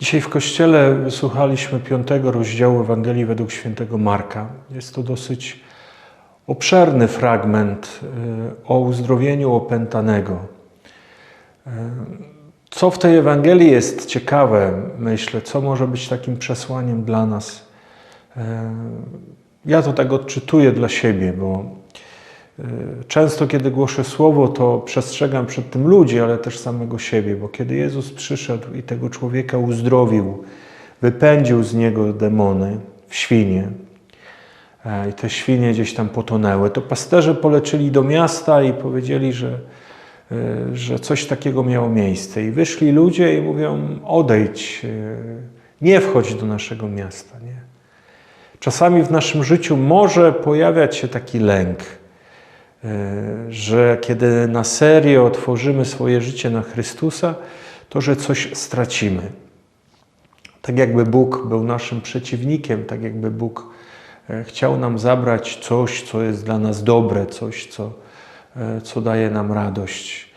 Dzisiaj w kościele wysłuchaliśmy piątego rozdziału Ewangelii według świętego Marka. Jest to dosyć obszerny fragment y, o uzdrowieniu opętanego. Y, Co w tej Ewangelii jest ciekawe, myślę, co może być takim przesłaniem dla nas. Y, Ja to tak odczytuję dla siebie, bo często kiedy głoszę słowo, to przestrzegam przed tym ludzi, ale też samego siebie, bo kiedy Jezus przyszedł i tego człowieka uzdrowił, wypędził z niego demony w świnie, e, i te świnie gdzieś tam potonęły, to pasterze poleczyli do miasta i powiedzieli, że, y, że coś takiego miało miejsce. I wyszli ludzie i mówią: odejdź, y, nie wchodź do naszego miasta. Nie? Czasami w naszym życiu może pojawiać się taki lęk, y, że kiedy na serio otworzymy swoje życie na Chrystusa, to że coś stracimy. Tak jakby Bóg był naszym przeciwnikiem, tak jakby Bóg e, chciał nam zabrać coś, co jest dla nas dobre, coś, co, e, co daje nam radość.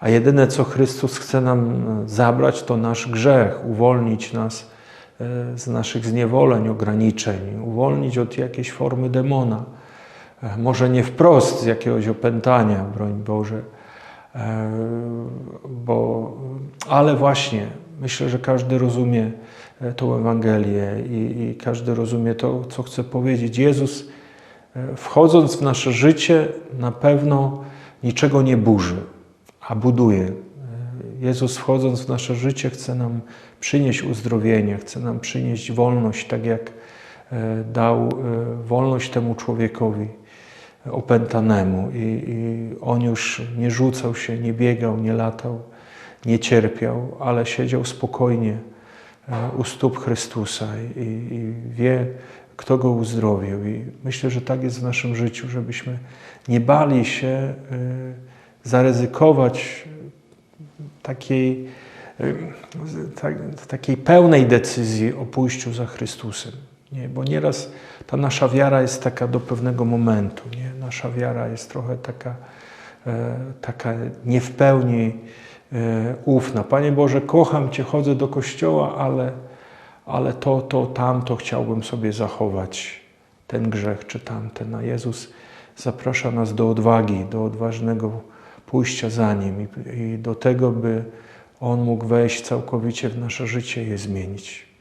A jedyne, co Chrystus chce nam e, zabrać, to nasz grzech, uwolnić nas e, z naszych zniewoleń, ograniczeń, uwolnić od jakiejś formy demona. E, Może nie wprost z jakiegoś opętania, broń Boże, e, bo, ale właśnie myślę, że każdy rozumie e, tą Ewangelię i, i każdy rozumie to, co chce powiedzieć. Jezus, wchodząc w nasze życie, na pewno niczego nie burzy, a buduje. Jezus, wchodząc w nasze życie, chce nam przynieść uzdrowienie, chce nam przynieść wolność, tak jak dał wolność temu człowiekowi opętanemu i, i on już nie rzucał się, nie biegał, nie latał, nie cierpiał, ale siedział spokojnie e, u stóp Chrystusa i, i wie, kto go uzdrowił. I myślę, że tak jest w naszym życiu, żebyśmy nie bali się e, zaryzykować takiej, e, tak, takiej pełnej decyzji o pójściu za Chrystusem. Nie? Bo nieraz ta nasza wiara jest taka do pewnego momentu. Nie? Nasza wiara jest trochę taka, e, taka nie w pełni e, ufna. Panie Boże, kocham Cię, chodzę do kościoła, ale, ale to, to, tamto chciałbym sobie zachować. Ten grzech czy tamten. A Jezus zaprasza nas do odwagi, do odważnego pójścia za Nim i, i do tego, by On mógł wejść całkowicie w nasze życie i je zmienić.